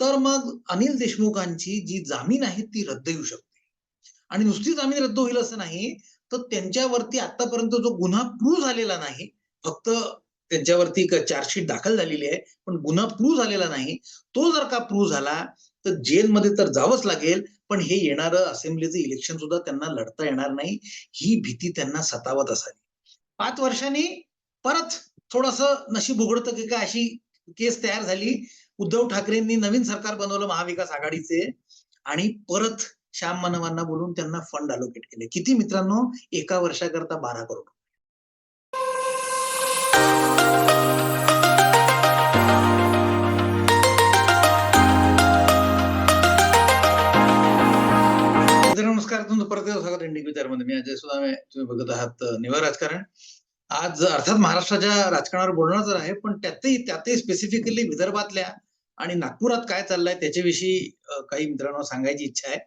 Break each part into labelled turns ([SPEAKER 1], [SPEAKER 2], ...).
[SPEAKER 1] तर मग अनिल देशमुखांची जी जामीन आहे ती रद्द येऊ शकते. आणि नुसती जामीन रद्द होईल असं नाही तर त्यांच्यावरती आतापर्यंत जो गुन्हा प्रूव्ह झालेला नाही फक्त त्यांच्यावरती चार्जशीट दाखल झालेली आहे पण गुन्हा प्रूव्ह झालेला नाही तो जर का प्रूव्ह झाला तर जेलमध्ये तर जावंच लागेल पण हे येणारं असेंब्लीचं इलेक्शन सुद्धा त्यांना लढता येणार नाही ही भीती त्यांना सतावत असावी. पाच वर्षांनी परत थोडस नशीब उघडतं की काय अशी केस तयार झाली उद्धव ठाकरेंनी नवीन सरकार बनवलं महाविकास आघाडीचे आणि परत श्याम मानवांना बोलून त्यांना फंड अलोकेट केले. किती मित्रांनो? एका वर्षाकरता बारा करोड. नमस्कार. तुमचं परत स्वागत इंडिक विचारमध्ये मी अजय सुदामे. तुम्ही बघत आहात अ, राजकारण. आज अर्थात महाराष्ट्राच्या राजकारणावर बोलणार तर आहे पण त्यातही त्यातही स्पेसिफिकली विदर्भातल्या आणि नागपुरात काय चाललंय त्याच्याविषयी काही मित्रांनो सांगायची इच्छा आहे.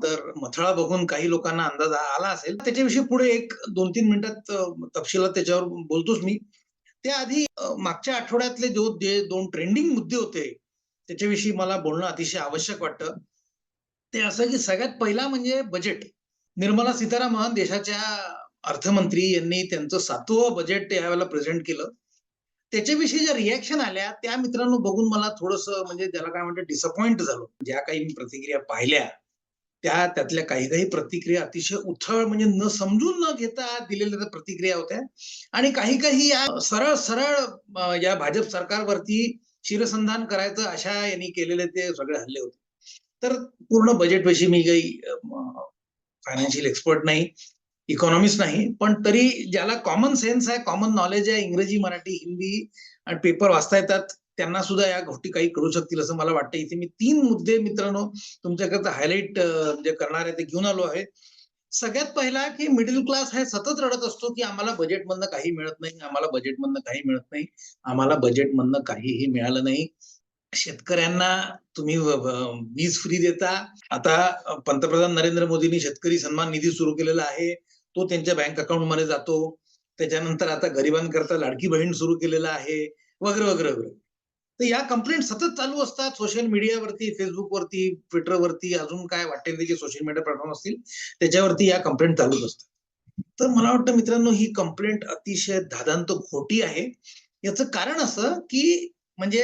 [SPEAKER 1] तर मथळा बघून काही लोकांना अंदाज आला असेल. त्याच्याविषयी पुढे एक दोन तीन मिनिटात तपशीलात तपशिलात त्याच्यावर बोलतोच मी. त्याआधी मागच्या आठवड्यातले जो जे दोन ट्रेंडिंग मुद्दे होते त्याच्याविषयी मला बोलणं अतिशय आवश्यक वाटतं. ते असं की सगळ्यात पहिला म्हणजे बजेट निर्मला सीतारामन देशाच्या अर्थमंत्री यांनी त्यांचं सातवं बजेट यावेळेला प्रेझेंट केलं. त्याच्याविषयी ज्या रिॲक्शन आल्या त्या मित्रांनो बघून मला थोडस म्हणजे त्याला काय म्हणतात डिसअपॉइंट झालो. ज्या काही मी प्रतिक्रिया पाहिल्या त्या त्यातल्या काही काही प्रतिक्रिया अतिशय उथळ म्हणजे न समजून न घेता दिलेल्या प्रतिक्रिया होत्या. आणि काही काही या सरळ सरळ या भाजप सरकारवरती शिरसंधान करायचं अशा यांनी केलेले ते सगळे हल्ले होते. तर पूर्ण बजेट विषयी मी काही फायनान्शियल एक्सपर्ट नाही. इकॉनॉमिस्ट नाही पण तरी ज्याला कॉमन सेन्स आहे कॉमन नॉलेज आहे इंग्रजी मराठी हिंदी आणि पेपर वाचता येतात त्यांना सुद्धा या गोष्टी काही करू शकतील असं मला वाटतं. इथे मी तीन मुद्दे मित्रांनो तुमच्याकरता हायलाईट जे करणार आहे ते घेऊन आलो आहे. सगळ्यात पहिला की मिडल क्लास हे सतत रडत असतो की आम्हाला बजेटमधनं काही मिळत नाही आम्हाला बजेटमधनं काही मिळत नाही आम्हाला बजेटमधनं काहीही मिळालं नाही. शेतकऱ्यांना तुम्ही वीज फ्री देता. आता पंतप्रधान नरेंद्र मोदींनी शेतकरी सन्मान निधी सुरू केलेला आहे. तो त्यांच्या बँक अकाउंटमध्ये जातो. त्याच्यानंतर आता गरिबांकरता लाडकी बहीण सुरू केलेला आहे वगैरे वगैरे वगैरे. तर या कंप्लेंट सतत चालू असतात सोशल मीडियावरती फेसबुकवरती ट्विटरवरती अजून काय वाटेल ते जे सोशल मीडिया प्लॅटफॉर्म असतील त्याच्यावरती या कंप्लेंट चालूच असतात. तर मला वाटतं मित्रांनो ही कंप्लेंट अतिशय धादांत खोटी आहे. याचं कारण असं की म्हणजे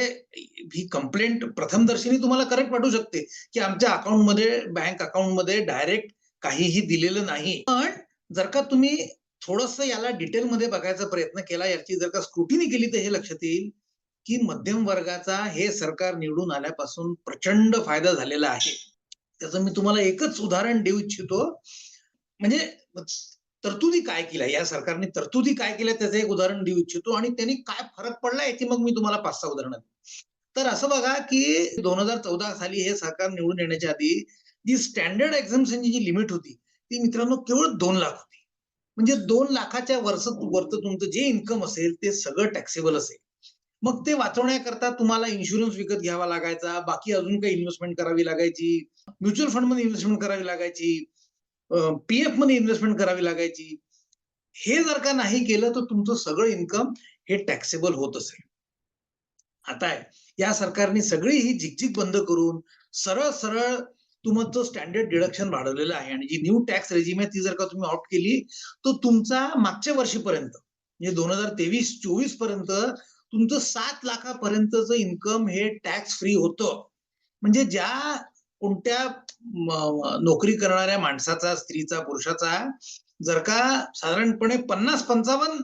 [SPEAKER 1] ही कंप्लेंट प्रथमदर्शनी तुम्हाला करेक्ट वाटू शकते की आमच्या अकाउंटमध्ये बँक अकाउंटमध्ये डायरेक्ट काहीही दिलेलं नाही. पण जर का तुम्ही थोडस याला डिटेलमध्ये बघायचा प्रयत्न केला याची जर का स्क्रुटिनी केली तर हे लक्षात येईल की मध्यम वर्गाचा हे सरकार निवडून आल्यापासून प्रचंड फायदा झालेला आहे. त्याचं मी तुम्हाला एकच उदाहरण देऊ इच्छितो. म्हणजे तरतुदी काय केल्या? या सरकारने तरतुदी काय केल्या त्याचं एक उदाहरण देऊ इच्छितो. आणि त्यांनी काय फरक पडला याची मग मी तुम्हाला पाच सहा उदाहरणं तर असं बघा की दोन हजार चौदा साली हे सरकार निवडून येण्याच्या आधी जी स्टँडर्ड एक्झाम्शनची जी लिमिट होती ती मित्रांनो केवळ दोन लाख होती. म्हणजे दोन लाखाच्या वर्ष वरचं तुमचं जे इन्कम असेल ते सगळं टॅक्सेबल असेल. मग ते वाचवण्याकरता तुम्हाला इन्शुरन्स विकत घ्यावा लागायचा. बाकी अजून काही इन्व्हेस्टमेंट करावी लागायची. म्युच्युअल फंडमध्ये इन्व्हेस्टमेंट करावी लागायची. पीएफमध्ये इन्व्हेस्टमेंट करावी लागायची. हे जर का नाही केलं तर तुमचं सगळं इन्कम हे टॅक्सेबल होत असेल. आता आहे या सरकारने सगळी ही झिकझिक बंद करून सरळ सरळ तुमचं स्टँडर्ड डिडक्शन वाढवलेलं आहे आणि जी न्यू टॅक्स रेजिम आहे ती जर का तुम्ही ऑप्ट केली तर तुमचा मागच्या वर्षीपर्यंत म्हणजे दोन हजार तेवीस चोवीसपर्यंत तुमचं सात लाखापर्यंतचं इन्कम हे टॅक्स फ्री होतं. म्हणजे ज्या कोणत्या नोकरी करणाऱ्या माणसाचा स्त्रीचा पुरुषाचा जर का साधारणपणे पन्नास पंचावन्न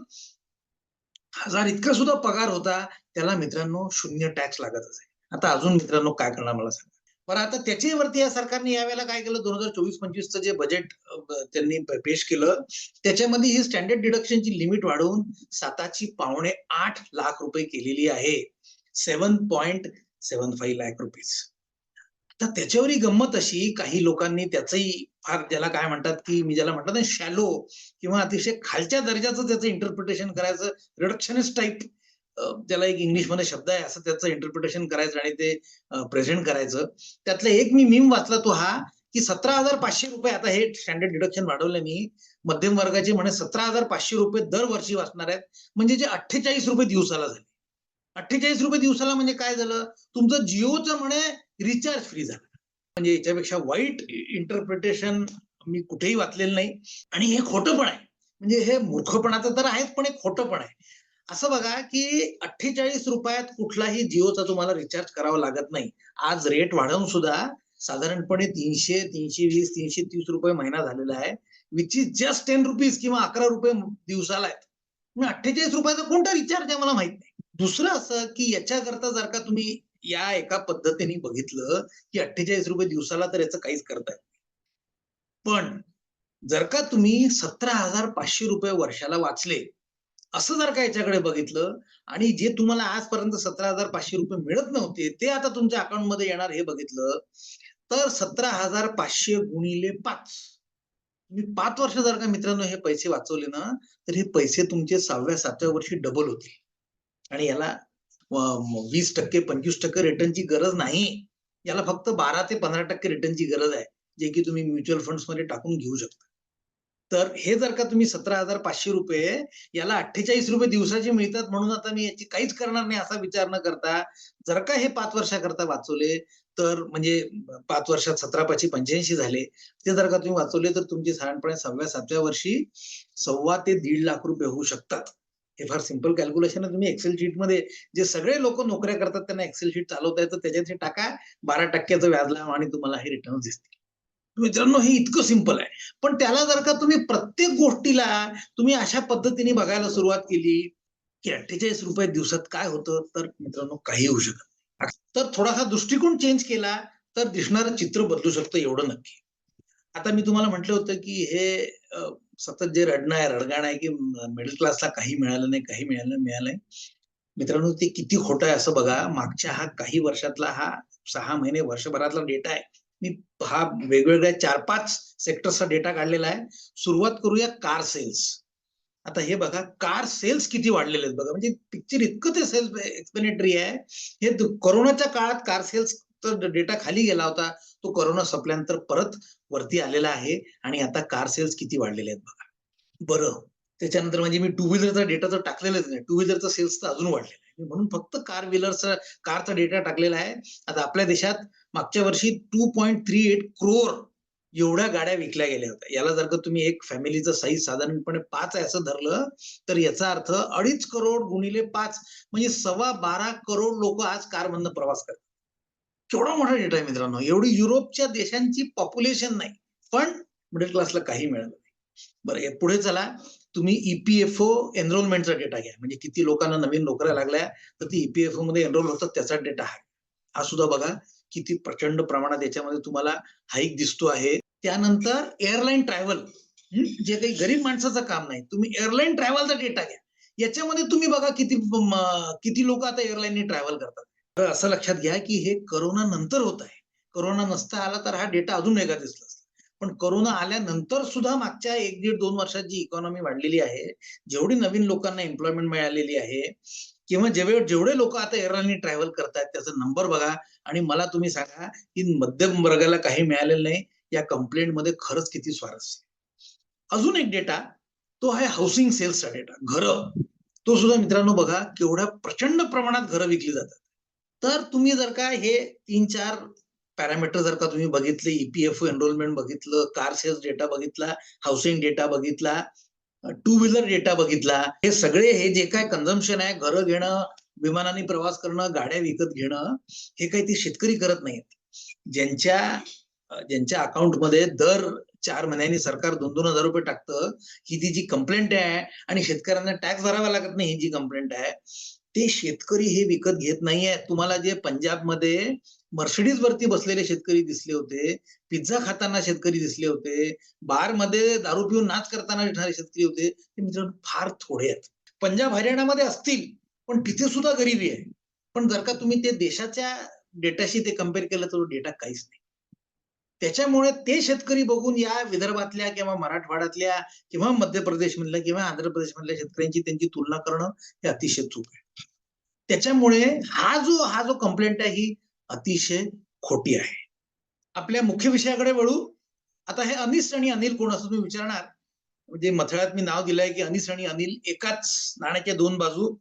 [SPEAKER 1] हजार इतका सुद्धा पगार होता त्याला मित्रांनो शून्य टॅक्स लागत असे आता अजून मित्रांनो काय करणार मला सांगा. पण आता त्याच्यावरती या सरकारने यावेळेला काय केलं? दोन हजार चोवीस पंचवीसचं जे बजेट त्यांनी पेश केलं त्याच्यामध्ये ही स्टँडर्ड डिडक्शनची लिमिट वाढवून साताची पावणे आठ लाख रुपये केलेली आहे. Seven point seven five lakh rupees तर त्याच्यावरही गंमत अशी काही लोकांनी त्याचंही फार ज्याला काय म्हणतात की मी ज्याला म्हणतात ना शॅलो किंवा अतिशय खालच्या दर्जाचं त्याचं इंटरप्रिटेशन करायचं रिडक्शनिस्ट टाईप त्याला एक इंग्लिशमध्ये शब्द आहे असं त्याचं इंटरप्रिटेशन करायचं आणि ते प्रेझेंट करायचं. त्यातलं एक मी मीम वाचला तो हा की सतरा हजार पाचशे रुपये आता हे स्टँडर्ड डिडक्शन वाढवलं मी मध्यम वर्गाचे म्हणे सतरा हजार पाचशे रुपये दरवर्षी वाचणार आहेत. म्हणजे जे अठ्ठेचाळीस रुपये दिवसाला झाले. अठ्ठेचाळीस रुपये दिवसाला म्हणजे काय झालं? तुमचं जिओचं म्हणे रिचार्ज फ्री झालं. म्हणजे याच्यापेक्षा वाईट इंटरप्रिटेशन मी कुठेही वाचलेलं नाही. आणि हे खोटं पण आहे. म्हणजे हे मूर्खपणाचं तर आहेच पण एक खोटं पण आहे. असं बघा की अठ्ठेचाळीस रुपयात कुठलाही जिओचा तुम्हाला रिचार्ज करावा लागत नाही. आज रेट वाढवून सुद्धा साधारणपणे तीनशे तीनशे वीस तीनशे तीस रुपये महिना झालेला आहे which is just ten rupees किंवा अकरा रुपये दिवसाला आहेत. मग अठ्ठेचाळीस रुपयाचा कोणता रिचार्ज आहे मला माहीत नाही. दुसरं असं की याच्याकरता जर का तुम्ही या एका पद्धतीने बघितलं की अठ्ठेचाळीस रुपये दिवसाला तर याचं काहीच करता येत नाही. पण जर का तुम्ही सतरा हजार पाचशे रुपये वर्षाला वाचले असं जर का याच्याकडे बघितलं आणि जे तुम्हाला आजपर्यंत सतरा हजार पाचशे रुपये मिळत नव्हते ते आता तुमच्या अकाउंटमध्ये येणार हे बघितलं तर सतरा हजार पाचशे गुणिले पाच. तुम्ही पाच वर्ष जर का मित्रांनो हे पैसे वाचवले ना तर हे पैसे तुमचे सहाव्या सातव्या वर्षी डबल होतील. आणि याला वीस टक्के पंचवीस टक्के रिटर्नची गरज नाही. याला फक्त बारा ते पंधरा टक्के रिटर्नची गरज आहे जे की तुम्ही म्युच्युअल फंड्समध्ये टाकून घेऊ शकता. तर हे जर का तुम्ही सतरा हजार पाचशे रुपये याला अठ्ठेचाळीस रुपये दिवसाचे मिळतात म्हणून आता मी याची काहीच करणार नाही असा विचार न करता जर का हे पाच वर्षाकरता वाचवले तर म्हणजे पाच वर्षात सतरा पाचशे पंच्याऐंशी झाले ते जर का तुम्ही वाचवले तर तुमची साधारणपणे सहाव्या सातव्या वर्षी सव्वा ते दीड लाख रुपये होऊ शकतात. हे फार सिंपल कॅल्क्युलेशन आहे. तुम्ही एक्सेल शीटमध्ये जे सगळे लोक नोकऱ्या करतात त्यांना एक्सेल शीट चालवता येतं त्याच्यात टाका बारा टक्क्याचं व्याज लावा आणि तुम्हाला हे रिटर्न दिसतील. मित्रांनो हे इतकं सिंपल आहे. पण त्याला जर का तुम्ही प्रत्येक गोष्टीला तुम्ही अशा पद्धतीने बघायला सुरुवात केली की अठ्ठेचाळीस रुपये दिवसात काय होतं तर मित्रांनो काही होऊ शकत नाही. तर थोडासा दृष्टिकोन चेंज केला तर दिसणारं चित्र बदलू शकतं एवढं नक्की. आता मी तुम्हाला म्हटलं होतं की हे सतत जे रडणं आहे रडगाण आहे की मिडल क्लासला काही मिळालं नाही काही मिळालं नाही, मिळालंय मित्रांनो ते किती खोटं आहे असं बघा. मागच्या हा काही वर्षातला हा सहा महिने वर्षभरातला डेटा आहे. मी हा वेगवेगळ्या चार पाच सेक्टरचा डेटा काढलेला आहे. सुरुवात करूया कार सेल्स आता हे बघा कार सेल्स किती वाढलेले आहेत बघा. म्हणजे पिक्चर इतकं ते सेल्स एक्सप्लेनेटरी आहे. हे करोनाच्या कोरोनाच्या काळात कार सेल्स डेटा खाली गेला होता. तो कोरोना संपल्यानंतर परत वरती आलेला आहे. आणि आता कार सेल्स किती वाढलेले आहेत बघा. बरं. त्याच्यानंतर म्हणजे मी टू व्हीलरचा डेटा तर टाकलेलाच नाही. टू व्हीलरचा सेल्स तर अजून वाढलेला म्हणून फक्त कार व्हीलरचा कारचा डेटा टाकलेला आहे. आता आपल्या देशात मागच्या वर्षी two point three eight crore एवढ्या गाड्या विकल्या गेल्या होत्या. याला जर का तुम्ही एक फॅमिलीचं साईज साधारणपणे पाच आहे असं धरलं तर याचा अर्थ अडीच करोड गुणिले पाच म्हणजे सव्वा बारा करोड लोक आज कारमधनं प्रवास करतात. केवढा मोठा डेटा आहे मित्रांनो. एवढी युरोपच्या देशांची पॉप्युलेशन नाही. पण मिडल क्लासला काही मिळालं नाही. बरं पुढे चला. तुम्ही ईपीएफओ एनरोलमेंटचा डेटा घ्या. म्हणजे किती लोकांना नवीन नोकऱ्या लागल्या तर ती ईपीएफओ मध्ये एनरोल होतात त्याचा डेटा आहे हा सुद्धा बघा किती प्रचंड प्रमाणात याच्यामध्ये तुम्हाला हाईक दिसतो आहे. त्यानंतर एअरलाईन ट्रॅव्हल जे काही गरीब माणसाचं काम नाही तुम्ही एअरलाईन ट्रॅव्हलचा डेटा घ्या. याच्यामध्ये तुम्ही बघा किती किती लोक आता एअरलाईनने ट्रॅव्हल करतात. तर असं लक्षात घ्या की हे करोना नंतर होत आहे. करोना नसता आला तर हा डेटा अजून वेगळा दिसला. पण करोना आल्यानंतर सुद्धा मागच्या एक दीड दोन वर्षात जी इकॉनॉमी वाढलेली आहे जेवढी नवीन लोकांना एम्प्लॉयमेंट मिळालेली आहे किंवा जेवढे जेवढे लोक आता एअरलाईनने ट्रॅव्हल करतात त्याचा नंबर बघा. आणि मला तुम्ही सांगा की मध्यम वर्गाला काही मिळालेलं नाही या कंप्लेंटमध्ये खरंच किती स्वारस्य अजून एक डेटा तो आहे हाऊसिंग सेल्सचा डेटा घरं. तो सुद्धा मित्रांनो बघा केवढ्या प्रचंड प्रमाणात घरं विकली जातात. तर तुम्ही जर का हे तीन चार पॅरामीटर जर का तुम्ही बघितले ईपीएफओ एनरोलमेंट बघितलं कार सेल्स डेटा बघितला हाऊसिंग डेटा बघितला टू व्हीलर डेटा बघितला हे सगळे हे जे काय कन्झम्पशन आहे घरं घेणं विमानाने प्रवास करणं गाड्या विकत घेणं हे काही ते शेतकरी करत नाहीत. ज्यांच्या ज्यांच्या अकाउंटमध्ये दर चार महिन्यांनी सरकार दोन दोन हजार रुपये टाकतं ही ती जी कंप्लेंट आहे आणि शेतकऱ्यांना टॅक्स भरावा लागत नाही ही जी कंप्लेंट आहे ते शेतकरी हे विकत घेत नाहीये. तुम्हाला जे पंजाबमध्ये मर्सिडीज वरती बसलेले शेतकरी दिसले होते पिझ्झा खाताना शेतकरी दिसले होते बारमध्ये दारू पिऊन नाच करताना दिसणारे शेतकरी होते ते मित्रांनो फार थोडे आहेत. पंजाब हरियाणामध्ये असतील पण तिथे सुद्धा गरिबी आहे. पण जर का तुम्ही ते देशाच्या डेटाशी ते कंपेअर केलं तर डेटा काहीच नाही. त्याच्यामुळे ते शेतकरी बघून या विदर्भातल्या किंवा मराठवाड्यातल्या किंवा मध्य प्रदेश मधल्या किंवा आंध्र प्रदेश मधल्या शेतकऱ्यांची त्यांची तुलना करणं हे अतिशय चूक आहे. त्याच्यामुळे हा जो हा जो कंप्लेंट आहे ही अतिशय खोटी आहे. आपल्या मुख्य विषयाकडे वळू आता हे अनिस आणि अनिल कोण असं तुम्ही विचारणार? म्हणजे मथळ्यात मी नाव दिलंय की अनिस आणि अनिल एकाच नाण्याच्या दोन बाजू.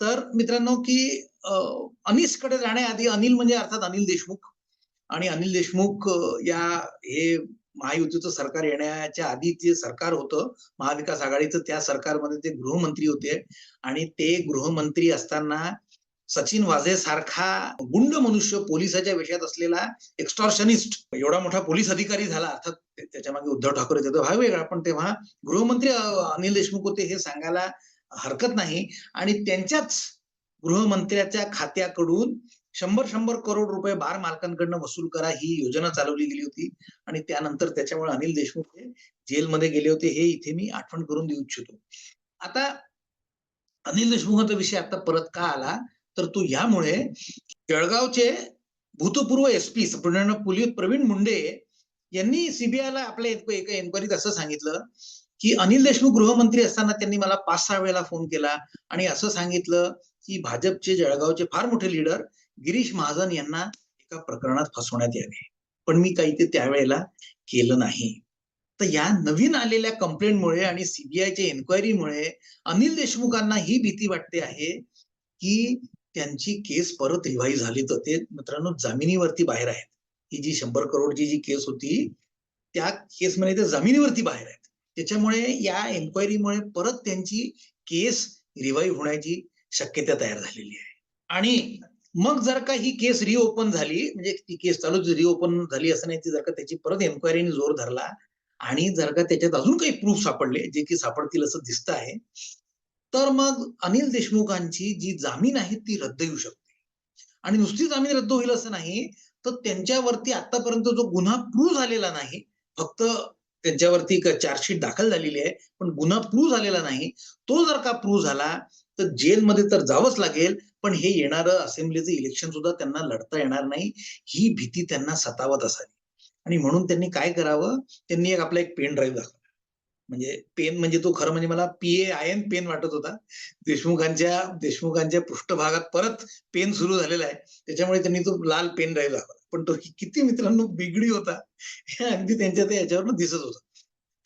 [SPEAKER 1] तर मित्रांनो की अं, अनिसकडे जाण्याआधी अनिल म्हणजे अर्थात अनिल देशमुख. आणि अनिल देशमुख या हे महायुतीचं सरकार येण्याच्या आधी जे सरकार होतं महाविकास आघाडीचं त्या सरकारमध्ये ते गृहमंत्री होते. आणि ते गृहमंत्री असताना सचिन वाझे सारखा गुंड मनुष्य पोलिसाच्या विषयात असलेला एक्स्टॉर्शनिस्ट एवढा मोठा पोलीस अधिकारी झाला. अर्थात त्याच्यामागे उद्धव ठाकरे त्याचा भाग वेगळा. पण तेव्हा गृहमंत्री अनिल देशमुख होते हे सांगायला हरकत नाही. आणि त्यांच्याच गृहमंत्र्याच्या खात्याकडून शंभर शंभर करोड रुपये बार मालकांकडनं वसूल करा ही योजना चालवली गेली होती. आणि त्यानंतर त्याच्यामुळे अनिल देशमुख हे जेलमध्ये गेले होते. हे इथे मी आठवण करून देऊ इच्छितो. आता अनिल देशमुखांचा विषय. आता परत का आला? तर तू यामुळे जळगावचे भूतपूर्व एसपी पोलीस प्रवीण मुंडे यांनी सीबीआयला आपल्या एका एन्क्वायरीत असं सांगितलं की अनिल देशमुख गृहमंत्री असताना त्यांनी मला पाच सहा वेळेला फोन केला आणि असं सांगितलं की भाजपचे जळगावचे फार मोठे लीडर गिरीश महाजन यांना एका प्रकरणात फसवण्यात यावे. पण मी काही ते त्यावेळेला केलं नाही. तर या नवीन आलेल्या कंप्लेंटमुळे आणि सीबीआयच्या एन्क्वायरीमुळे अनिल देशमुखांना ही भीती वाटते आहे की त्यांची केस परत रिव्हाईव्ह झाली तर ते मित्रांनो जामिनीवरती बाहेर आहेत. ही जी शंभर करोडची जी केस होती त्या केसमध्ये म्हणजे ते जमिनीवरती बाहेर आहेत. त्याच्यामुळे या एन्क्वायरीमुळे परत त्यांची केस रिवाईव्ह होण्याची शक्यता तयार झालेली आहे. आणि मग जर का ही केस रिओपन झाली म्हणजे ती केस चालूच रिओपन झाली असं नाही ती जर का त्याची परत एन्क्वायरीने जोर धरला आणि जर का त्याच्यात अजून काही प्रूफ सापडले जे की सापडतील असं दिसत आहे तर मग अनिल देशमुखांची जी जामीन आहे ती रद्द येऊ शकते. आणि नुसती जामीन रद्द होईल असं नाही तर त्यांच्यावरती आतापर्यंत जो गुन्हा प्रूव्ह झालेला नाही फक्त त्यांच्यावरती चार्जशीट दाखल झालेली आहे पण गुन्हा प्रूव्ह झालेला नाही तो जर का प्रूव्ह झाला तर जेलमध्ये तर जावंच लागेल पण हे येणारं असेंब्लीचं इलेक्शन सुद्धा त्यांना लढता येणार नाही ही भीती त्यांना सतावत असावी. आणि म्हणून त्यांनी काय करावं? त्यांनी एक आपला एक पेन ड्राईव्ह दाखवला. म्हणजे पेन म्हणजे तो खरं म्हणजे मला P A I N pain वाटत होता. देशमुखांच्या देशमुखांच्या पृष्ठभागात परत पेन सुरू झालेला आहे. त्याच्यामुळे त्यांनी तो लाल पेन राहिला दाखवला पण तो किती मित्रांनो बिगडी होता हे अगदी त्यांच्या ते याच्यावरनं दिसत होता.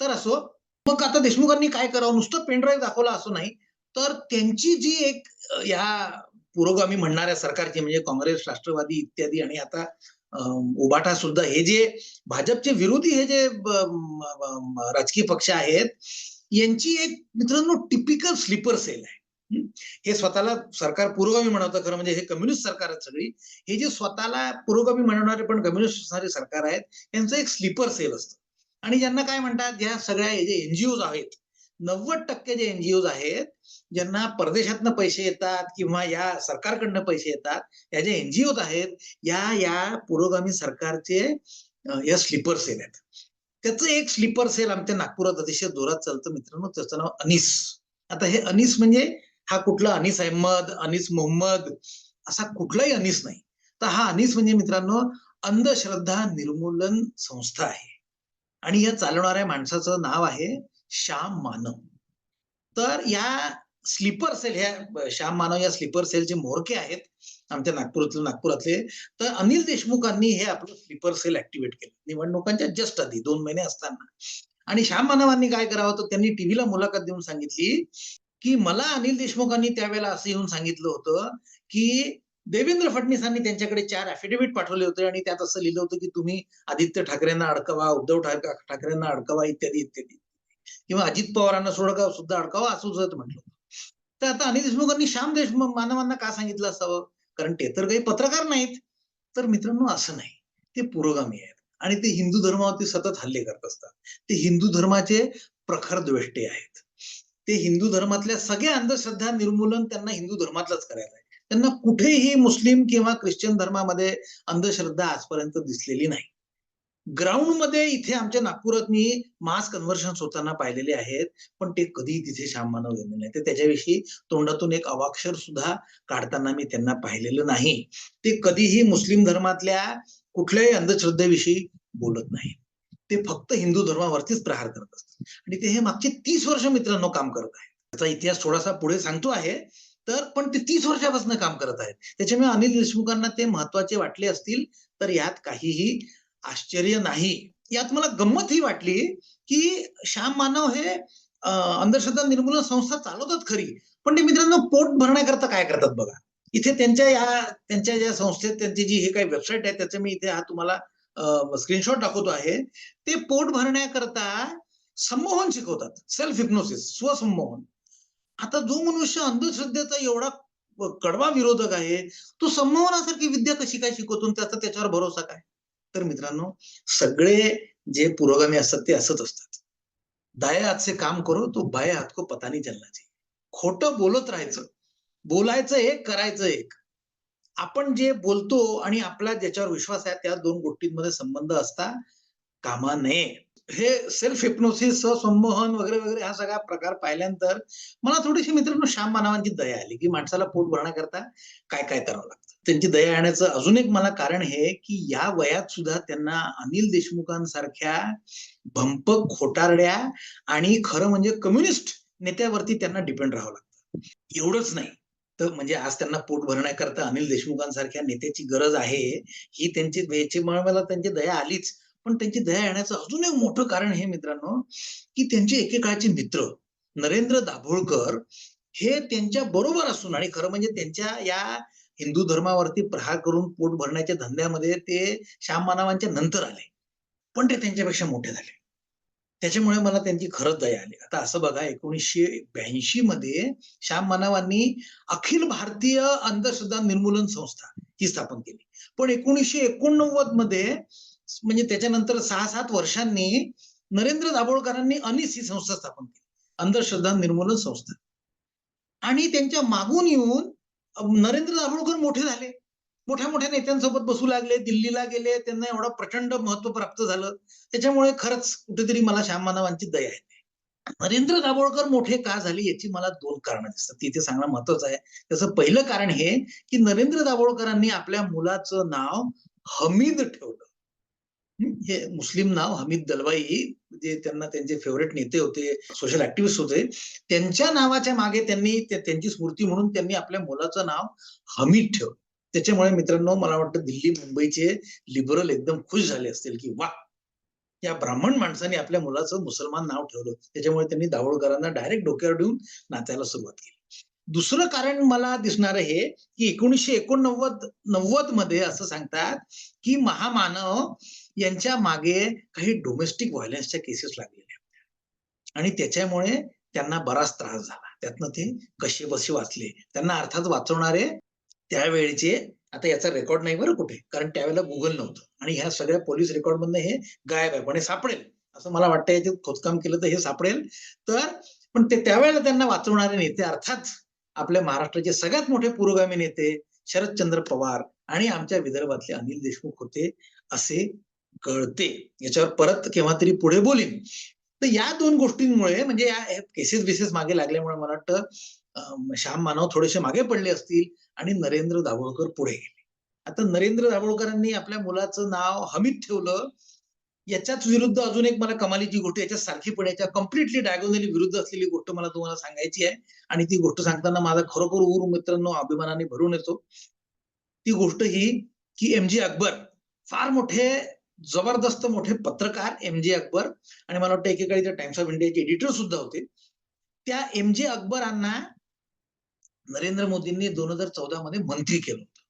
[SPEAKER 1] तर असो मग आता देशमुखांनी काय करावं? नुसतं पेन ड्राईव्ह दाखवला असं नाही. तर त्यांची जी एक या पुरोगामी म्हणणाऱ्या सरकारची म्हणजे काँग्रेस राष्ट्रवादी इत्यादी आणि आता उबाटा सुद्धा. हे जे भाजपचे विरोधी हे जे राजकीय पक्ष आहेत यांची एक मित्रांनो टिपिकल स्लीपर सेल आहे. हे? स्वतःला सरकार पुरोगामी म्हणवतं खरं म्हणजे हे कम्युनिस्ट सरकार आहेत सगळी. हे जे स्वतःला पुरोगामी म्हणणारे पण कम्युनिस्ट असणारे सरकार आहेत यांचं एक स्लीपर सेल असतं. आणि ज्यांना काय म्हणतात ह्या सगळ्या जे एनजीओ आहेत नव्वद टक्के जे एनजीओ आहेत ज्यांना परदेशातनं पैसे येतात किंवा या सरकारकडनं पैसे येतात या ज्या एनजीओ आहेत या या पुरोगामी सरकारचे या स्लीपर सेल आहेत. त्याचं एक स्लीपर सेल आमच्या नागपुरात अतिशय जोरात चालतं मित्रांनो त्याचं नाव अनिस. आता हे अनिस म्हणजे हा कुठला अनीस अहमद अनिस मोहम्मद असा कुठलाही अनीस नाही. तर हा अनिस म्हणजे मित्रांनो अंधश्रद्धा निर्मूलन संस्था आहे. आणि या चालवणाऱ्या माणसाचं नाव आहे श्याम मानव. तर या स्लीपर सेल ह्या श्याम मानव या स्लीपर सेलचे मोरके आहेत आमच्या नागपुरातले नागपुरातले. तर अनिल देशमुखांनी हे आपलं स्लीपर सेल ऍक्टिव्हेट केलं. निवडणुकांच्या जस्ट आधी दोन महिने असताना. आणि श्याम मानवांनी काय करावं तर त्यांनी टीव्हीला मुलाखत देऊन सांगितली की मला अनिल देशमुखांनी त्यावेळेला असं येऊन सांगितलं होतं की देवेंद्र फडणवीसांनी त्यांच्याकडे चार अफिडेव्हिट पाठवले होते आणि त्यात असं लिहिलं होतं की तुम्ही आदित्य ठाकरेंना अडकवा उद्धव ठाक- ठाकरेंना अडकवा इत्यादी इत्यादी. किंवा अजित पवारांना सोडकाव सुद्धा अडकावं असं सुद्धा म्हटलं. होतं तर आता अनिल देशमुखांनी श्याम देशमुख मानवांना का सांगितलं असावं? कारण ते तर काही पत्रकार नाहीत. तर मित्रांनो असं नाही. ते पुरोगामी आहेत. आणि ते हिंदू धर्मावरती सतत हल्ले करत असतात. ते हिंदू धर्माचे प्रखर द्वेष्टे आहेत. ते हिंदू धर्मातल्या सगळ्या अंधश्रद्धा निर्मूलन त्यांना हिंदू धर्मातलंच करायचं आहे त्यांना कुठेही मुस्लिम किंवा ख्रिश्चन धर्मामध्ये अंधश्रद्धा आजपर्यंत दिसलेली नाही. ग्राउंडमध्ये इथे आमच्या नागपुरात मी मास कन्व्हर्शन होताना पाहिलेले आहेत पण ते कधी तिथे श्याममानव गेले नाही ते त्याच्याविषयी तोंडातून एक अवाक्षर सुद्धा काढताना मी त्यांना पाहिलेलं नाही. ते कधीही मुस्लिम धर्मातल्या कुठल्याही अंधश्रद्धेविषयी बोलत नाही. ते फक्त हिंदू धर्मावरतीच प्रहार करत असतात. आणि ते हे मागचे तीस वर्ष मित्रांनो काम करत आहेत. त्याचा इतिहास थोडासा पुढे सांगतो आहे तर पण ते तीस वर्षापासून काम करत आहेत. त्याच्यामुळे अनिल देशमुखांना ते महत्त्वाचे वाटले असतील तर यात काहीही आश्चर्य नाही. यात मला गंमत ही वाटली की श्याम मानव हे अंधश्रद्धा निर्मूलन संस्था चालवतात खरी. पण ते मित्रांनो पोट भरण्याकरता काय करतात बघा. इथे त्यांच्या या त्यांच्या ज्या संस्थेत त्यांची जी हे काही वेबसाईट आहे त्याचं मी इथे हा तुम्हाला स्क्रीनशॉट दाखवतो आहे. ते पोट भरण्याकरता संमोहन शिकवतात. सेल्फ हिप्नोसिस स्वसंमोहन. आता जो मनुष्य अंधश्रद्धेचा एवढा कडवा विरोधक आहे तो संमोहनासारखी विद्या कशी काय शिकवतो त्याचा त्याच्यावर भरोसा काय? तर मित्रांनो सगळे जे पुरोगामी असतात ते असत असतात. दाया हात से काम करो तो भय हात को पता नाही चलना चाहिए खोटं बोलत राहायचं. बोलायचं एक करायचं एक. आपण जे बोलतो आणि आपला ज्याच्यावर विश्वास आहे त्या दोन गोष्टींमध्ये संबंध असता कामा नये. हे सेल्फ हिप्नोसिस संमोहन वगैरे वगैरे हा सगळा प्रकार पाहिल्यानंतर मला थोडीशी मित्रांनो श्याम मानवांची दया आली की माणसाला पोट भरण्याकरता काय काय करावं लागतं. त्यांची दया येण्याचं अजून एक मला कारण हे की या वयात सुद्धा त्यांना अनिल देशमुखांसारख्या भंपक खोटारड्या आणि खरं म्हणजे कम्युनिस्ट नेत्यावरती त्यांना डिपेंड राहावं लागतं. एवढंच नाही. तर म्हणजे आज त्यांना पोट भरण्याकरता अनिल देशमुखांसारख्या नेत्याची गरज आहे ही त्यांची याची मला त्यांची दया आलीच. पण त्यांची दया येण्याचं अजून एक मोठं कारण हे मित्रांनो की त्यांचे एकेकाळचे मित्र नरेंद्र दाभोळकर हे त्यांच्या बरोबर असून आणि खरं म्हणजे त्यांच्या या हिंदू धर्मावरती प्रहार करून पोट भरण्याच्या धंद्यामध्ये ते श्याम मानवांच्या नंतर आले. पण ते त्यांच्यापेक्षा मोठे झाले. त्याच्यामुळे मला त्यांची खरंच दया आली. आता असं बघा एकोणीसशे ब्याऐंशी मध्ये श्याम मानवांनी अखिल भारतीय अंधश्रद्धा निर्मूलन संस्था ही स्थापन केली. पण एकोणीसशे एकोणनव्वदमध्ये म्हणजे त्याच्यानंतर सहा सात वर्षांनी नरेंद्र दाभोळकरांनी अनिस ही संस्था स्थापन केली. अंधश्रद्धा निर्मूलन संस्था. आणि त्यांच्या मागून येऊन नरेंद्र दाभोळकर मोठे झाले. मोठ्या मोठ्या नेत्यांसोबत बसू लागले दिल्लीला गेले त्यांना एवढं प्रचंड महत्त्व प्राप्त झालं. त्याच्यामुळे खरंच कुठेतरी मला श्याम मानवांची दया येते. नरेंद्र दाभोळकर मोठे का झाले याची मला दोन कारणं दिसतात. तिथे सांगणं महत्वाचं आहे. त्याचं पहिलं कारण हे की नरेंद्र दाभोळकरांनी आपल्या मुलाचं नाव हमीद ठेवलं. हे मुस्लिम नाव हमीद दलवाई जे त्यांना त्यांचे फेवरेट नेते होते सोशल ऍक्टिव्हिस्ट होते त्यांच्या नावाच्या मागे त्यांनी त्यांची स्मृती म्हणून त्यांनी आपल्या मुलाचं नाव हमीद ठेवलं. त्याच्यामुळे मित्रांनो मला वाटतं दिल्ली मुंबईचे लिबरल एकदम खुश झाले असतील की वा या ब्राह्मण माणसाने आपल्या मुलाचं मुसलमान नाव ठेवलं. त्याच्यामुळे त्यांनी दाभोळकरांना डायरेक्ट डोक्यावर देऊन नाचायला सुरुवात केली. दुसरं कारण मला दिसणार हे की एकोणीसशे एकोणनव्वद नव्वदमध्ये असं सांगतात की महामानव यांच्या मागे काही डोमेस्टिक व्हायलन्सच्या केसेस लागलेल्या आणि त्याच्यामुळे त्यांना बराच त्रास झाला. त्यातनं ते कसे बसे वाचले. त्यांना अर्थात वाचवणारे त्यावेळेचे आता याचा रेकॉर्ड नाही बरं कुठे कारण त्यावेळेला गुगल नव्हतं. आणि ह्या सगळ्या पोलीस रेकॉर्ड मधनं हे गायब आहे पण हे सापडेल. असं मला वाटतं याचे खोदकाम केलं तर हे सापडेल. तर पण ते त्यावेळेला त्यांना वाचवणारे नेते अर्थात आपल्या महाराष्ट्राचे सगळ्यात मोठे पुरोगामी नेते शरदचंद्र पवार आणि आमच्या विदर्भातले अनिल देशमुख होते असे कळते. याच्यावर परत केव्हा तरी पुढे बोलीन. तर या दोन गोष्टींमुळे म्हणजे या केसेस बिसेस मागे लागल्यामुळे मला वाटतं श्याम मानव थोडेसे मागे पडले असतील आणि नरेंद्र दाभोळकर पुढे गेले. आता नरेंद्र दाभोळकरांनी आपल्या मुलाचं नाव हमीद ठेवलं. याच्याच विरुद्ध अजून एक मला कमालीची गोष्ट याच्या सारखी पण याच्या कम्प्लिटली डायगोनली विरुद्ध असलेली गोष्ट मला तुम्हाला सांगायची आहे. आणि ती गोष्ट सांगताना माझा खरोखर उर मित्रांनो अभिमानाने भरून येतो. ती गोष्ट ही की एम जी अकबर फार मोठे जबरदस्त मोठे पत्रकार एम जे अकबर आणि मला वाटतं एकेकाळी त्या टाइम्स ऑफ इंडियाचे एडिटर सुद्धा होते. त्या एम जे अकबरांना नरेंद्र मोदींनी दोन हजार चौदा मध्ये मंत्री केलं होतं.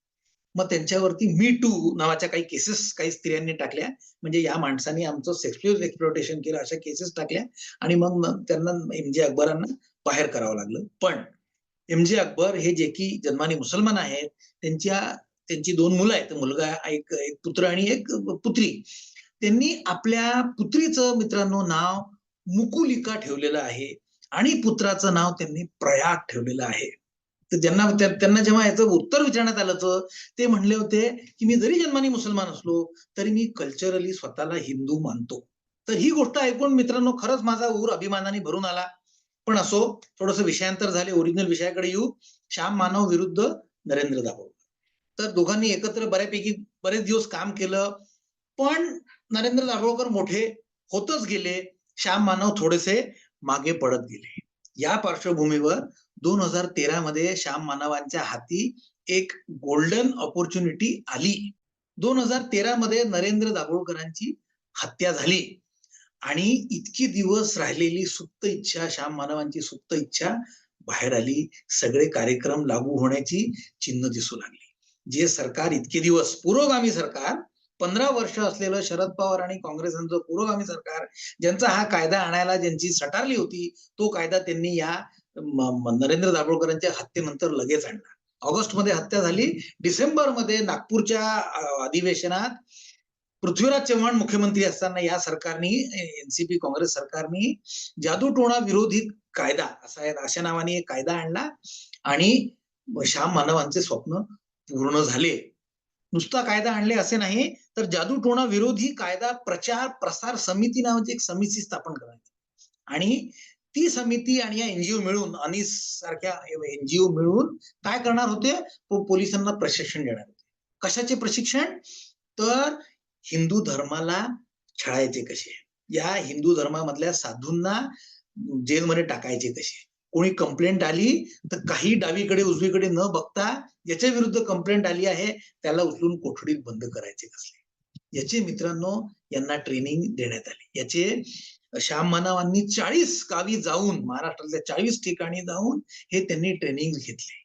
[SPEAKER 1] मग त्यांच्यावरती मी टू नावाच्या काही केसेस काही स्त्रियांनी टाकल्या. म्हणजे या माणसाने आमचं सेक्स्युअल एक्सप्लोटेशन केलं अशा केसेस टाकल्या. आणि मग त्यांना एम जे अकबरांना बाहेर करावं लागलं. पण एम जे अकबर हे जे की जन्माने मुसलमान आहेत त्यांच्या त्यांची दोन मुलं आहेत. मुलगा एक एक पुत्र आणि एक पुत्री. त्यांनी आपल्या पुत्रीचं मित्रांनो नाव मुकुलिका ठेवलेलं आहे आणि पुत्राचं नाव त्यांनी प्रयाग ठेवलेलं आहे. तर ज्यांना त्यांना जेव्हा याचं उत्तर विचारण्यात आलं ते म्हणले होते की मी जरी जन्माने मुसलमान असलो तरी मी कल्चरली स्वतःला हिंदू मानतो. तर ही गोष्ट ऐकून मित्रांनो खरंच माझा ऊर अभिमानाने भरून आला. पण असो थोडस विषयांतर झाले ओरिजिनल विषयाकडे येऊ. श्याम मानव विरुद्ध नरेंद्र दाभोळ. तर दोघांनी एकत्र बऱ्यापैकी बरेच दिवस काम केलं. पण नरेंद्र दाभोळकर मोठे होतच गेले. श्याम मानव थोडेसे मागे पडत गेले. या पार्श्वभूमीवर दोन हजार तेरा मध्ये श्याम मानवांच्या हाती एक गोल्डन ऑपॉर्च्युनिटी आली. दोन हजार तेरा मध्ये नरेंद्र दाभोळकरांची हत्या झाली. आणि इतकी दिवस राहिलेली सुप्त इच्छा श्याम मानवांची सुप्त इच्छा बाहेर आली. सगळे कार्यक्रम लागू होण्याची चिन्ह दिसू लागली. जे सरकार इतके दिवस पुरोगामी सरकार पंधरा वर्ष असलेलं शरद पवार आणि काँग्रेसांचं पुरोगामी सरकार ज्यांचा हा कायदा आणायला ज्यांची सटारली होती तो कायदा त्यांनी या नरेंद्र दाभोळकरांच्या हत्येनंतर लगेच आणला. ऑगस्टमध्ये हत्या झाली. डिसेंबरमध्ये नागपूरच्या अधिवेशनात पृथ्वीराज चव्हाण मुख्यमंत्री असताना या सरकारनी एनसीपी काँग्रेस सरकारनी जादूटोणा विरोधी कायदा असा अशा नावाने कायदा आणला आणि श्याम मानवांचे स्वप्न पूर्ण झाले. नुसता कायदा आणले असे नाही तर जादूटोणा विरोधी कायदा प्रचार प्रसार समिती नावाची एक समिती स्थापन करायची. आणि ती समिती आणि या एनजीओ मिळून अनिस सारख्या एनजीओ मिळून काय करणार होते? पोलिसांना प्रशिक्षण देणार होते. कशाचे प्रशिक्षण? तर हिंदू धर्माला छळायचे कसे? या हिंदू धर्मामधल्या साधूंना जेलमध्ये टाकायचे कसे? कोणी कंप्लेंट आली तर काही डावीकडे उजवीकडे न बघता याच्या विरुद्ध कंप्लेंट आली आहे त्याला उचलून कोठडीत बंद करायचे कसले? याचे मित्रांनो यांना ट्रेनिंग देण्यात आली. याचे श्याम मानवांनी चाळीस गावी जाऊन महाराष्ट्रातल्या चाळीस ठिकाणी जाऊन हे त्यांनी ट्रेनिंग घेतले.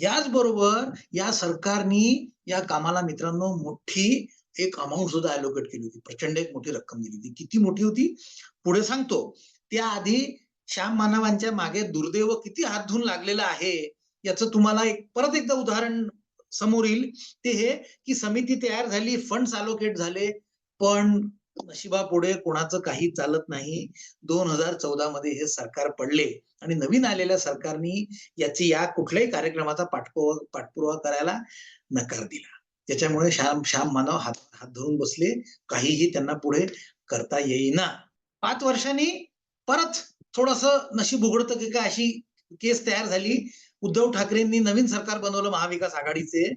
[SPEAKER 1] याचबरोबर या सरकारनी या कामाला मित्रांनो मोठी एक अमाऊंट सुद्धा अलोकेट केली होती. प्रचंड एक मोठी रक्कम दिली होती. किती मोठी होती? पुढे सांगतो. त्याआधी श्याम मानवांच्या मागे दुर्दैव किती हात धुवून लागलेला आहे याचं तुम्हाला एक परत एकदा उदाहरण समोर येईल. ते हे की समिती तयार झाली फंड्स अलोकेट झाले पण नशिबापुढे कोणाचं काही चालत नाही. दोन हजार चौदा मध्ये हे सरकार पडले आणि नवीन आलेल्या सरकारनी याची या कुठल्याही कार्यक्रमाचा पाठपुरावा पाठपुरावा करायला नकार दिला. त्याच्यामुळे श्याम श्याम मानव हात हात धरून बसले. काहीही त्यांना पुढे करता येईना. पाच वर्षांनी परत थोडस नशीब उघडतं की काय अशी केस तयार झाली. उद्धव ठाकरेंनी नवीन सरकार बनवलं महाविकास आघाडीचे.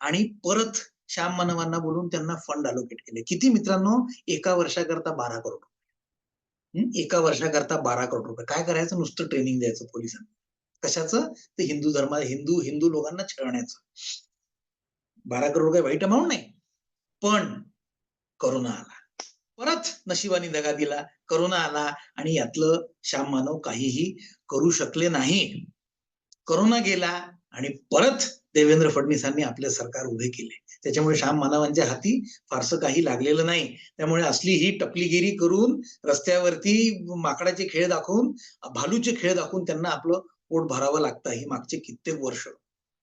[SPEAKER 1] आणि परत श्याम मानवांना बोलून त्यांना फंड अलोकेट केले. किती मित्रांनो? एका वर्षाकरता बारा करोड रुपये. एका वर्षाकरता बारा करोड रुपये. काय करायचं? नुसतं ट्रेनिंग द्यायचं पोलिसांना. कशाचं? ते हिंदू धर्मा हिंदू हिंदू लोकांना छळण्याचं. बारा करोड काही वाईट अमाऊंट नाही. पण करोना आला. परत नशिबाने दगा दिला करोना आला आणि यातलं श्याम मानव काहीही करू शकले नाही. करोना गेला आणि परत देवेंद्र फडणवीसांनी आपले सरकार उभे केले. त्याच्यामुळे श्याम मानवांच्या हाती फारसं काही लागलेलं नाही. त्यामुळे असली ही टपलीगिरी करून रस्त्यावरती माकडाचे खेळ दाखवून भालूचे खेळ दाखवून त्यांना आपलं पोट भरावं लागतं. ही मागचे कित्येक वर्ष.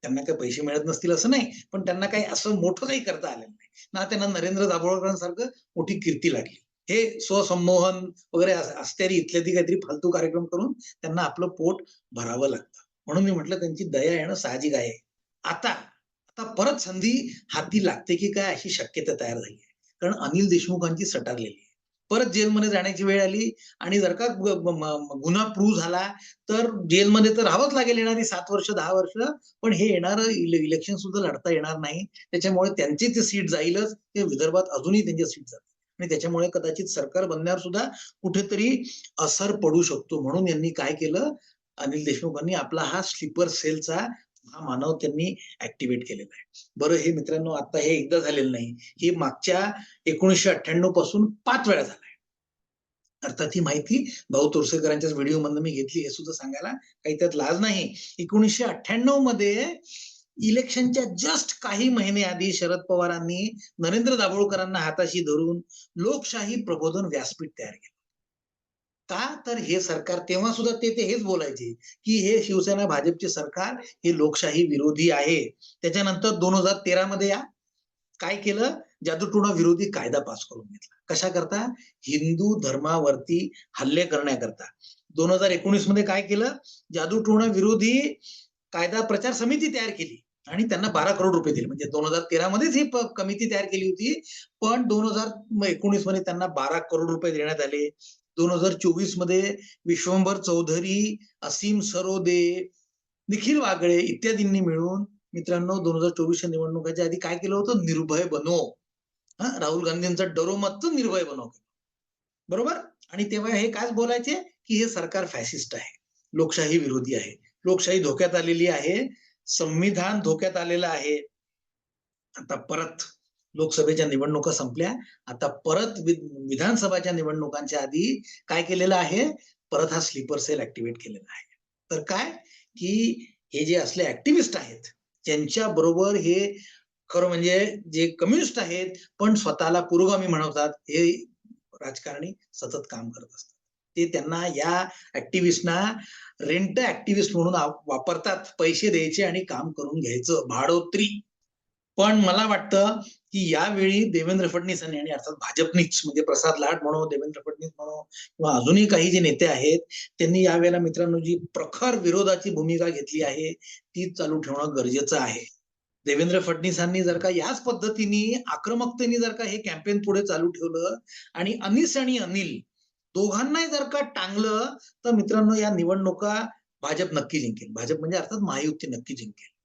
[SPEAKER 1] त्यांना काही पैसे मिळत नसतील असं नाही पण त्यांना काही असं मोठं काही करता आलेलं नाही. ना त्यांना नरेंद्र दाभोळकरांसारखं मोठी कीर्ती लागली. हे स्वसंमोहन वगैरे अस- असत्यारी इत्यादी काहीतरी फालतू कार्यक्रम करून त्यांना आपलं पोट भरावं लागतं. म्हणून मी म्हटलं त्यांची दया येणं साहजिक आहे. आता आता परत संधी हाती लागते की काय अशी शक्यता तयार झाली आहे. कारण अनिल देशमुखांची सटारलेली आहे. परत जेलमध्ये जाण्याची वेळ आली आणि जर का गुन्हा प्रूव्ह झाला तर जेलमध्ये तर राहावंच लागेल येणारी सात वर्ष दहा वर्ष पण हे येणार इलेक्शन सुद्धा लढता येणार नाही. त्याच्यामुळे त्यांची ती सीट जाईलच ते विदर्भात अजूनही त्यांच्या सीट जातील आणि त्याच्यामुळे कदाचित सरकार बनण्यावर सुद्धा कुठेतरी असर पडू शकतो म्हणून यांनी काय केलं अनिल देशमुखांनी आपला हा स्लीपर सेलचा हा मानव त्यांनी ऍक्टिव्हेट केलेला आहे. बरं हे मित्रांनो आता हे एकदा झालेलं नाही. हे मागच्या एकोणीसशे अठ्ठ्याण्णवपासून पाच वेळा झालाय अर्थात ही माहिती भाऊ तोरसेकरांच्याच व्हिडिओ मधनं मी घेतली हे सुद्धा सांगायला काही त्यात लाज नाही. एकोणीसशे अठ्ठ्याण्णवमध्ये इलेक्शनच्या जस्ट काही महिने आधी शरद पवारांनी नरेंद्र दाभोळकरांना हाताशी धरून लोकशाही प्रबोधन व्यासपीठ तयार केलं. का? तर हे सरकार तेव्हा सुद्धा ते ते हेच बोलायचे की हे शिवसेना भाजपचे सरकार हे लोकशाही विरोधी आहे. त्याच्यानंतर दोन हजार तेरा मध्ये या. काय केलं? जादूटोणा विरोधी कायदा पास करून घेतला. कशा करता? हिंदू धर्मावरती हल्ले करण्याकरता. दोन हजार एकोणीसमध्ये काय केलं? जादूटोणा विरोधी कायदा प्रचार समिती तयार केली आणि त्यांना बारा करोड रुपये दिले. म्हणजे दोन हजार तेरा मध्येच ही कमिती कमिटी तयार केली होती. पण दोन हजार एकोणीसमध्ये त्यांना बारा करोड रुपये देण्यात आले. दोन हजार चोवीसमध्ये विश्वंभर चौधरी असीम सरोदे निखिल वागळे इत्यादींनी मिळून मित्रांनो दोन हजार चोवीसच्या निवडणुकाच्या आधी काय केलं होतं? निर्भय बनो. हा राहुल गांधींचा डरोमत निर्भय बनो बरोबर? आणि तेव्हा हे काय बोलायचे की हे सरकार फॅसिस्ट आहे. लोकशाही विरोधी आहे. लोकशाही धोक्यात आलेली आहे. संविधान धोक्यात आलेलं आहे. आता परत लोकसभेच्या निवडणुका संपल्या. आता परत विधानसभाच्या निवडणुकांच्या आधी काय केलेलं आहे? परत हा स्लीपर सेल ऍक्टिव्हेट केलेला आहे. तर काय? की हे जे असले ऍक्टिव्हिस्ट आहेत त्यांच्या बरोबर हे खरं म्हणजे जे कम्युनिस्ट आहेत पण स्वतःला पुरोगामी म्हणवतात हे राजकारणी सतत काम करत असतात. ते त्यांना या ऍक्टिव्हिस्टना रेंट ऍक्टिव्हिस्ट म्हणून वापरतात. पैसे द्यायचे आणि काम करून घ्यायचं. भाडोत्री. पण मला वाटतं की यावेळी देवेंद्र फडणवीसांनी आणि अर्थात भाजपनीच म्हणजे प्रसाद लाड म्हणो देवेंद्र फडणवीस म्हणो किंवा अजूनही काही जे नेते आहेत त्यांनी यावेळेला मित्रांनो जी प्रखर विरोधाची भूमिका घेतली आहे ती चालू ठेवणं गरजेचं आहे. देवेंद्र फडणवीसांनी जर का याच पद्धतीने आक्रमकतेने जर का हे कॅम्पेन पुढे चालू ठेवलं आणि अनिस आणि अनिल दोघांनाही जर का टांगलं तर मित्रांनो या निवडणुका भाजप नक्की जिंकेल. भाजप म्हणजे अर्थात महायुती नक्की जिंकेल.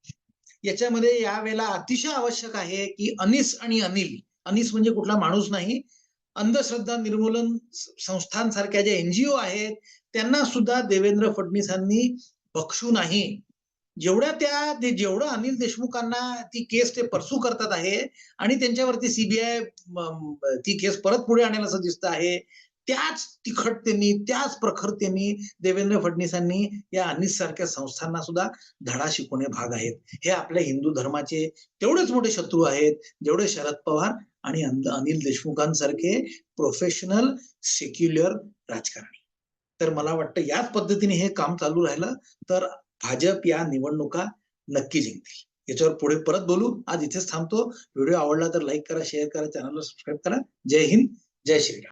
[SPEAKER 1] याच्यामध्ये यावेळेला अतिशय आवश्यक आहे की अनिस आणि अनिल अनिस म्हणजे कुठला माणूस नाही अंधश्रद्धा निर्मूलन संस्थांसारख्या ज्या एनजीओ आहेत त्यांना सुद्धा देवेंद्र फडणवीसांनी बक्षू नाही. जेवढ्या त्या ते जेवढं अनिल देशमुखांना ती केस ते परसू करतात आहे आणि त्यांच्यावरती सीबीआय ती केस परत पुढे आणेल असं दिसत आहे त्याच तिखटतेने त्याच प्रखरतेने देवेंद्र फडणवीसांनी या अनिस सारख्या संस्थांना सुद्धा धडा शिकवणे भाग आहेत. हे आपल्या हिंदू धर्माचे तेवढेच मोठे शत्रू आहेत जेवढे शरद पवार आणि अनिल देशमुखांसारखे प्रोफेशनल सेक्युलर राजकारणी. तर मला वाटतं याच पद्धतीने हे काम चालू राहिलं तर भाजप या निवडणुका नक्की जिंकतील. याच्यावर पुढे परत बोलू. आज इथेच थांबतो. व्हिडिओ आवडला तर लाईक करा शेअर करा चॅनलला सबस्क्राईब करा. जय हिंद जय श्रीराम.